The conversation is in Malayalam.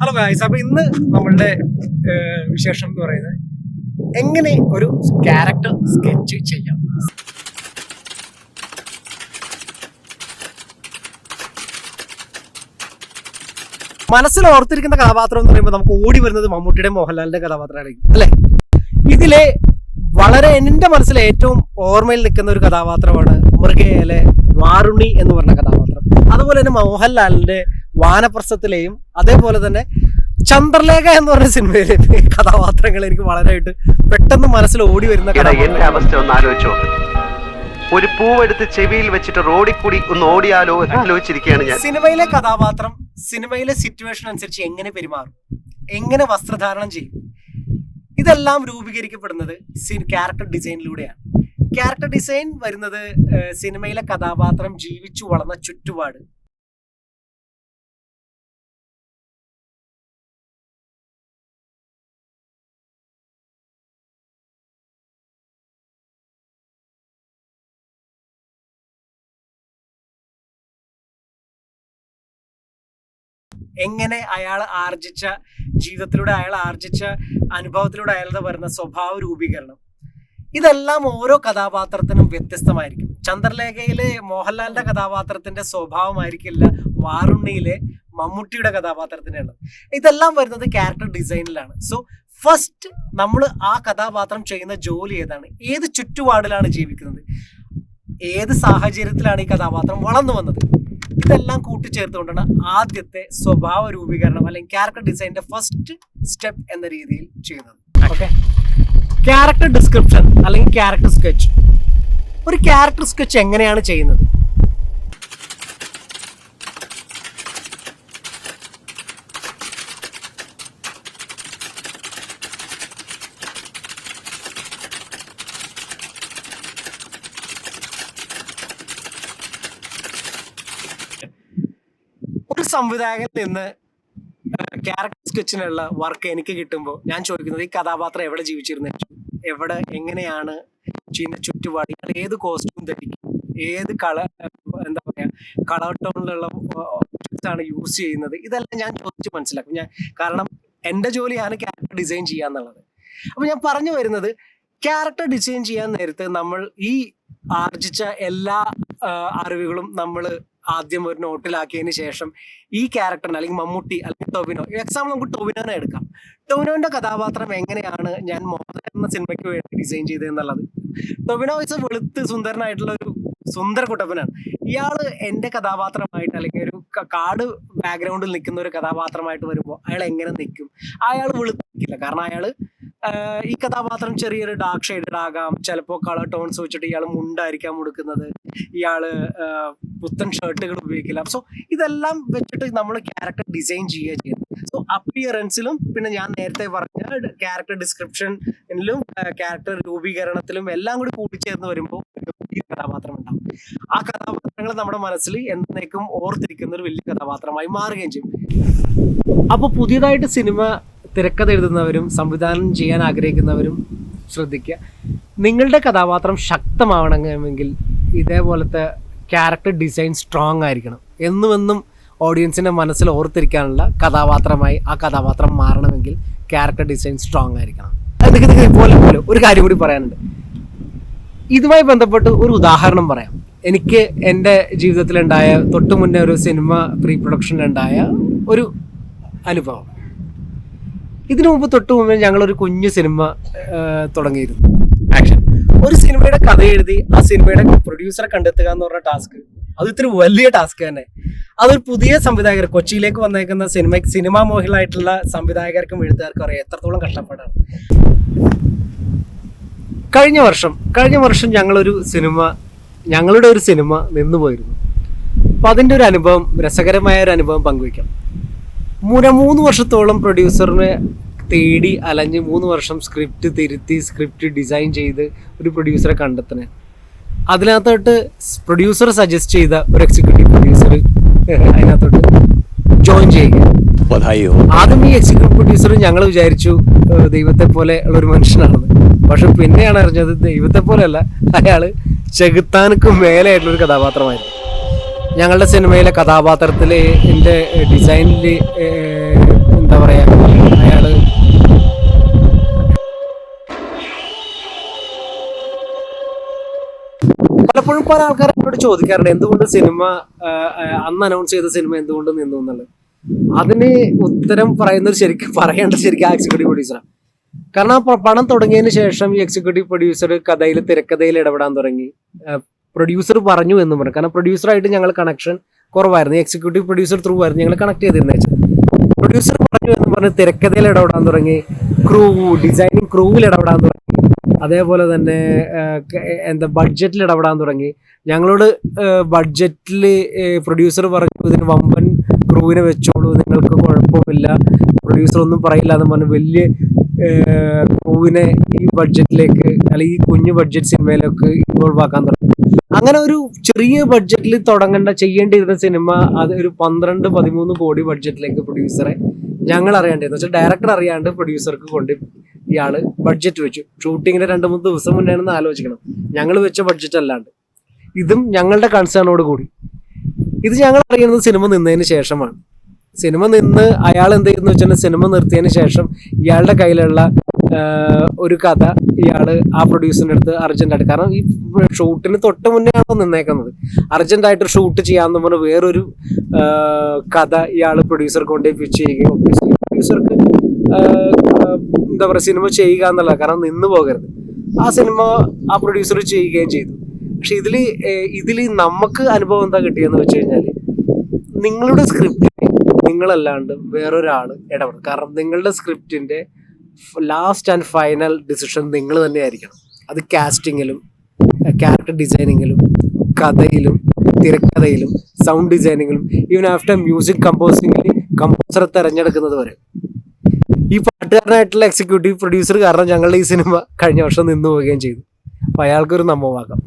ഹലോ ഗായ്സ് അപ്പൊ ഇന്ന് നമ്മളുടെ വിശേഷം എന്ന് പറയുന്നത് എങ്ങനെ ഒരു ക്യാരക്ടർ സ്കെച്ച് ചെയ്യാം? മനസ്സിൽ ഓർത്തിരിക്കുന്ന കഥാപാത്രം എന്ന് പറയുമ്പോൾ നമുക്ക് ഓടി വരുന്നത് മമ്മൂട്ടിയുടെ മോഹൻലാലിന്റെ കഥാപാത്രമായിരിക്കും അല്ലെ? ഇതിലെ വളരെ എന്റെ മനസ്സിൽ ഏറ്റവും ഓർമ്മയിൽ നിൽക്കുന്ന ഒരു കഥാപാത്രമാണ് മൃഗയിലെ വാറുണി എന്ന് പറഞ്ഞ കഥാപാത്രം. അതുപോലെ തന്നെ മോഹൻലാലിന്റെ വാനപ്രസ്ഥത്തിലെയും അതേപോലെ തന്നെ ചന്ദ്രലേഖ എന്ന് പറഞ്ഞ സിനിമയിലെ കഥാപാത്രങ്ങൾ എനിക്ക് വളരെയായിട്ട് പെട്ടെന്ന് മനസ്സിൽ ഓടി വരുന്ന എന്റെ അവസ്ഥ ഒന്ന് ആലോചിച്ചോ ഒരു പൂവെടുത്ത് ചെവിയിൽ വെച്ചിട്ട് റോഡിൽ കൂടി ഒന്ന് ഓടിയാലോ എന്ന് ആലോചിച്ചിരിക്കുകയാണ് ഞാൻ. സിനിമയിലെ കഥാപാത്രം സിനിമയിലെ സിറ്റുവേഷൻ അനുസരിച്ച് എങ്ങനെ പെരുമാറും? എങ്ങനെ വസ്ത്രധാരണം ചെയ്യും? ഇതെല്ലാം രൂപീകരിക്കപ്പെടുന്നത് ക്യാരക്ടർ ഡിസൈനിലൂടെയാണ് ക്യാരക്ടർ ഡിസൈൻ വരുന്നത് സിനിമയിലെ കഥാപാത്രം ജീവിച്ചു വളർന്ന ചുറ്റുപാട് എങ്ങനെ അയാൾ ആർജിച്ച ജീവിതത്തിലൂടെ അയാൾ ആർജിച്ച അനുഭവത്തിലൂടെ അയാളുടെ വരുന്ന സ്വഭാവ രൂപീകരണം. ഇതെല്ലാം ഓരോ കഥാപാത്രത്തിനും വ്യത്യസ്തമായിരിക്കും. ചന്ദ്രലേഖയിലെ മോഹൻലാലിന്റെ കഥാപാത്രത്തിന്റെ സ്വഭാവമായിരിക്കില്ല വാറുണ്ണിയിലെ മമ്മൂട്ടിയുടെ കഥാപാത്രത്തിനുള്ളത്. ഇതെല്ലാം വരുന്നത് ക്യാരക്ടർ ഡിസൈനിലാണ് സോ ഫസ്റ്റ് നമ്മൾ ആ കഥാപാത്രം ചെയ്യുന്ന ജോലി ഏതാണ്? ഏത് ചുറ്റുപാടിലാണ് ജീവിക്കുന്നത്? ഏത് സാഹചര്യത്തിലാണ് ഈ കഥാപാത്രം വളർന്നു വന്നത്? ഇതെല്ലാം കൂട്ടിച്ചേർത്തുകൊണ്ടാണ് ആദ്യത്തെ സ്വഭാവ രൂപീകരണം അല്ലെങ്കിൽ ക്യാരക്ടർ ഡിസൈനിന്റെ ഫസ്റ്റ് സ്റ്റെപ്പ് എന്ന രീതിയിൽ ചെയ്യുന്നത്. ഓക്കെ ക്യാരക്ടർ ഡിസ്ക്രിപ്ഷൻ അല്ലെങ്കിൽ ക്യാരക്ടർ സ്കെച്ച് ഒരു ക്യാരക്ടർ സ്കെച്ച് എങ്ങനെയാണ് ചെയ്യുന്നത്? സംവിധായകനിൽ നിന്ന് ക്യാരക്ടർ സ്കെച്ചിനുള്ള വർക്ക് എനിക്ക് കിട്ടുമ്പോൾ ഞാൻ ചോദിക്കുന്നത് ഈ കഥാപാത്രം എവിടെ ജീവിച്ചിരുന്നു? എവിടെ എങ്ങനെയാണ്? ചെയ്യുന്ന ചുറ്റുപാട് ഏത് കോസ്റ്റ്യൂം ധരിക്കും? ഏത് കള എന്താ പറയാ കളർ ടോണിലുള്ള ആണ് യൂസ് ചെയ്യുന്നത്? ഇതെല്ലാം ഞാൻ ചോദിച്ച് മനസ്സിലാക്കും. ഞാൻ കാരണം എന്റെ ജോലിയാണ് ക്യാരക്ടർ ഡിസൈൻ ചെയ്യുക എന്നുള്ളത് അപ്പൊ ഞാൻ പറഞ്ഞു വരുന്നത് ക്യാരക്ടർ ഡിസൈൻ ചെയ്യാൻ നേരത്തെ നമ്മൾ ഈ ആർജിച്ച എല്ലാ അറിവുകളും നമ്മൾ ആദ്യം ഒരു നോട്ടിലാക്കിയതിന് ശേഷം ഈ ക്യാരക്ടറിന് അല്ലെങ്കിൽ മമ്മൂട്ടി അല്ലെങ്കിൽ ടൊവിനോ എക്സാമ്പിൾ നമുക്ക് ടൊവിനോനെ എടുക്കാം. ടൊവിനോന്റെ കഥാപാത്രം എങ്ങനെയാണ് ഞാൻ മോഹൻ എന്ന സിനിമയ്ക്ക് വേണ്ടി ഡിസൈൻ ചെയ്തതെന്നുള്ളത് ടൊവിനോ വെച്ച വെളുത്ത് സുന്ദരനായിട്ടുള്ള ഒരു സുന്ദര കുട്ടപ്പനാണ്. ഇയാൾ എന്റെ കഥാപാത്രമായിട്ട് അല്ലെങ്കിൽ ഒരു കാട് ബാക്ക്ഗ്രൗണ്ടിൽ നിൽക്കുന്ന ഒരു കഥാപാത്രമായിട്ട് വരുമ്പോൾ അയാൾ എങ്ങനെ നിൽക്കും? അയാൾ വെളുത്ത് നിൽക്കില്ല കാരണം അയാൾ ഈ കഥാപാത്രം ചെറിയൊരു ഡാർക്ക് ഷെയ്ഡഡ് ആകാം. ചിലപ്പോൾ കളർ ടോൺസ് വെച്ചിട്ട് ഇയാൾ മുണ്ടായിരിക്കാം മുടുക്കുന്നത് ഇയാൾ പുത്തൻ ഷർട്ടുകൾ ഉപയോഗിക്കില്ല. സോ ഇതെല്ലാം വെച്ചിട്ട് നമ്മൾ ക്യാരക്ടർ ഡിസൈൻ ചെയ്യുക ചെയ്യുന്നത്. സോ അപ്പിയറൻസിലും പിന്നെ ഞാൻ നേരത്തെ പറഞ്ഞ ക്യാരക്ടർ ഡിസ്ക്രിപ്ഷനിലും ക്യാരക്ടർ രൂപീകരണത്തിലും എല്ലാം കൂടി കൂട്ടിച്ചേർന്ന് വരുമ്പോൾ കഥാപാത്രം ഉണ്ടാവും. ആ കഥാപാത്രങ്ങൾ നമ്മുടെ മനസ്സിൽ എന്നേക്കും ഓർത്തിരിക്കുന്ന ഒരു വലിയ കഥാപാത്രമായി മാറുകയും ചെയ്യും. അപ്പോൾ പുതിയതായിട്ട് സിനിമ തിരക്കഥ എഴുതുന്നവരും സംവിധാനം ചെയ്യാൻ ആഗ്രഹിക്കുന്നവരും ശ്രദ്ധിക്കുക. നിങ്ങളുടെ കഥാപാത്രം ശക്തമാവണമെങ്കിൽ ഇതേപോലത്തെ ക്യാരക്ടർ ഡിസൈൻ സ്ട്രോങ് ആയിരിക്കണം. എന്നുമെന്നും ഓഡിയൻസിന്റെ മനസ്സിൽ ഓർത്തിരിക്കാനുള്ള കഥാപാത്രമായി ആ കഥാപാത്രം മാറണമെങ്കിൽ ക്യാരക്ടർ ഡിസൈൻ സ്ട്രോങ് ആയിരിക്കണം. അത് ഇത് പോലെ ഒരു കാര്യം കൂടി പറയാനുണ്ട്. ഇതുമായി ബന്ധപ്പെട്ട് ഒരു ഉദാഹരണം പറയാം. എനിക്ക് എന്റെ ജീവിതത്തിലുണ്ടായ തൊട്ടു മുന്നേ ഒരു സിനിമ പ്രീ പ്രൊഡക്ഷനിലുണ്ടായ ഒരു അനുഭവം. ഇതിനു മുമ്പ് തൊട്ടു മുമ്പേ ഞങ്ങളൊരു കുഞ്ഞു സിനിമ തുടങ്ങിയിരുന്നു. ഒരു സിനിമയുടെ കഥ എഴുതി ആ സിനിമയുടെ പ്രൊഡ്യൂസറെ കണ്ടെത്തുക എന്ന് പറഞ്ഞ ടാസ്ക് അത് ഇത്തിരി വലിയ ടാസ്ക് തന്നെ. അതൊരു പുതിയ സംവിധായകർ കൊച്ചിയിലേക്ക് വന്നേക്കുന്ന സിനിമ സിനിമാ മോഹികളായിട്ടുള്ള സംവിധായകർക്കും എഴുത്തുകാർക്കും അറിയാം. എത്രത്തോളം കഷ്ടപ്പാടാണ്. കഴിഞ്ഞ വർഷം കഴിഞ്ഞ വർഷം ഞങ്ങളൊരു സിനിമ ഞങ്ങളുടെ ഒരു സിനിമ നിന്നുപോയിരുന്നു അപ്പം അതിന്റെ ഒരു അനുഭവം രസകരമായ ഒരു അനുഭവം പങ്കുവയ്ക്കാം. മൂന്ന് മൂന്ന് വർഷത്തോളം പ്രൊഡ്യൂസറിനെ തേടി അലഞ്ഞ് മൂന്ന് വർഷം സ്ക്രിപ്റ്റ് തിരുത്തി സ്ക്രിപ്റ്റ് ഡിസൈൻ ചെയ്ത് ഒരു പ്രൊഡ്യൂസറെ കണ്ടെത്തണേ. അതിനകത്തോട്ട് പ്രൊഡ്യൂസർ സജസ്റ്റ് ചെയ്ത ഒരു എക്സിക്യൂട്ടീവ് പ്രൊഡ്യൂസർ അതിനകത്തോട്ട് ജോയിൻ ചെയ്യുക. ആദ്യം ഈ എക്സിക്യൂട്ടീവ് പ്രൊഡ്യൂസർ ഞങ്ങൾ വിചാരിച്ചു ദൈവത്തെ പോലെ ഉള്ള ഒരു മനുഷ്യനാണെന്ന് പക്ഷെ പിന്നെയാണ് അറിഞ്ഞത് ദൈവത്തെ പോലെയല്ല അയാൾ ചെകുത്താനക്ക് മേലെയായിട്ടുള്ളൊരു കഥാപാത്രമായിരുന്നു. ഞങ്ങളുടെ സിനിമയിലെ കഥാപാത്രത്തിൽ എന്റെ ഡിസൈനിൽ എന്താ പറയുക പലപ്പോഴും പല ആൾക്കാർ എന്നോട് ചോദിക്കാറുണ്ട് എന്തുകൊണ്ട് സിനിമ അന്ന് അനൗൺസ് ചെയ്ത സിനിമ എന്തുകൊണ്ട് നിന്നു എന്നുള്ളത്. അതിന് ഉത്തരം പറയുന്നത് ശരിക്കും പറയേണ്ടത് ശരിക്കും എക്സിക്യൂട്ടീവ് പ്രൊഡ്യൂസറാണ് കാരണം പണം തുടങ്ങിയതിന് ശേഷം ഈ എക്സിക്യൂട്ടീവ് പ്രൊഡ്യൂസർ കഥയിൽ തിരക്കഥയിൽ ഇടപെടാൻ തുടങ്ങി. പ്രൊഡ്യൂസർ പറഞ്ഞു എന്ന് പറഞ്ഞു. കാരണം പ്രൊഡ്യൂസറായിട്ട് ഞങ്ങൾ കണക്ഷൻ കുറവായിരുന്നു. എക്സിക്യൂട്ടീവ് പ്രൊഡ്യൂസർ ത്രൂ ആയിരുന്നു ഞങ്ങൾ കണക്ട് ചെയ്തിരുന്നത് പ്രൊഡ്യൂസർ പറഞ്ഞു എന്ന് പറഞ്ഞ് തിരക്കഥയിൽ ഇടപെടാൻ തുടങ്ങി. ക്രൂ ഡിസൈനിങ് ക്രൂവിൽ ഇടപെടാൻ തുടങ്ങി. അതേപോലെ തന്നെ എന്താ ബഡ്ജറ്റിൽ ഇടപെടാൻ തുടങ്ങി. ഞങ്ങളോട് ബഡ്ജറ്റിൽ പ്രൊഡ്യൂസർ പറഞ്ഞു ഇതിന് വമ്പൻ ക്രൂവിനെ വെച്ചോളൂ നിങ്ങൾക്ക് കുഴപ്പമില്ല പ്രൊഡ്യൂസർ ഒന്നും പറയില്ല എന്ന് പറഞ്ഞ് വലിയ ക്രൂവിനെ ഈ ബഡ്ജറ്റിലേക്ക് അല്ലെങ്കിൽ ഈ കുഞ്ഞു ബഡ്ജറ്റ് സിനിമയിലേക്ക് ഇൻവോൾവ് ആക്കാൻ തുടങ്ങി. അങ്ങനെ ഒരു ചെറിയ ബഡ്ജറ്റിൽ തുടങ്ങേണ്ട ചെയ്യേണ്ടിയിരുന്ന സിനിമ അത് ഒരു പന്ത്രണ്ട് പതിമൂന്ന് കോടി ബഡ്ജറ്റിലേക്ക് പ്രൊഡ്യൂസറെ ഞങ്ങൾ അറിയാണ്ടിരുന്നു വെച്ചാൽ ഡയറക്ടർ അറിയാണ്ട് പ്രൊഡ്യൂസർക്ക് കൊണ്ട് ഇയാൾ ബഡ്ജറ്റ് വെച്ചു. ഷൂട്ടിങ്ങിന് രണ്ട് മൂന്ന് ദിവസം മുന്നേണെന്ന് ആലോചിക്കണം. ഞങ്ങൾ വെച്ച ബഡ്ജറ്റ് അല്ലാണ്ട്. ഇതും ഞങ്ങളുടെ കൺസേണോട് കൂടി. ഇത് ഞങ്ങൾ അറിയുന്നത് സിനിമ നിന്നതിന് ശേഷമാണ്. സിനിമ നിന്ന് അയാൾ എന്ത് ചെയ്യുന്നു വെച്ചാൽ സിനിമ നിർത്തിയതിന് ശേഷം ഇയാളുടെ കയ്യിലുള്ള ഒരു കഥ ഇയാൾ ആ പ്രൊഡ്യൂസറിന്റെ അടുത്ത് അർജന്റായിട്ട് കാരണം ഈ ഷൂട്ടിന് തൊട്ട് മുന്നേ ആണോ നിന്നേക്കുന്നത് അർജന്റായിട്ട് ഷൂട്ട് ചെയ്യാന്ന് പറഞ്ഞ വേറൊരു കഥ ഇയാൾ പ്രൊഡ്യൂസർ കൊണ്ട് പിച്ച് ചെയ്യുകയും പ്രൊഡ്യൂസർക്ക് എന്താ പറയുക സിനിമ ചെയ്യുക എന്നുള്ള കാരണം നിന്ന് പോകരുത്. ആ സിനിമ ആ പ്രൊഡ്യൂസർ ചെയ്യുകയും ചെയ്തു. പക്ഷെ ഇതിൽ ഇതിൽ നമുക്ക് അനുഭവം എന്താ കിട്ടിയെന്ന് വെച്ച് കഴിഞ്ഞാൽ നിങ്ങളുടെ സ്ക്രിപ്റ്റിനെ നിങ്ങളല്ലാണ്ട് വേറൊരാൾ ഇടപെടും കാരണം നിങ്ങളുടെ സ്ക്രിപ്റ്റിന്റെ ലാസ്റ്റ് ആൻഡ് ഫൈനൽ ഡിസിഷൻ നിങ്ങൾ തന്നെ ആയിരിക്കണം അത് കാസ്റ്റിങ്ങിലും ക്യാരക്ടർ ഡിസൈനിങ്ങിലും കഥയിലും തിരക്കഥയിലും സൗണ്ട് ഡിസൈനിങ്ങിലും ഈവൻ ആഫ്റ്റർ മ്യൂസിക് കമ്പോസിംഗിൽ കമ്പോസർ തിരഞ്ഞെടുക്കുന്നത് വരെ. ഈ പാട്ടുകാരനായിട്ടുള്ള എക്സിക്യൂട്ടീവ് പ്രൊഡ്യൂസർ കാരണം ഞങ്ങളുടെ ഈ സിനിമ കഴിഞ്ഞ വർഷം നിന്നു പോവുകയും ചെയ്തു. അപ്പോൾ അയാൾക്കൊരു നമ്മവാക്കാം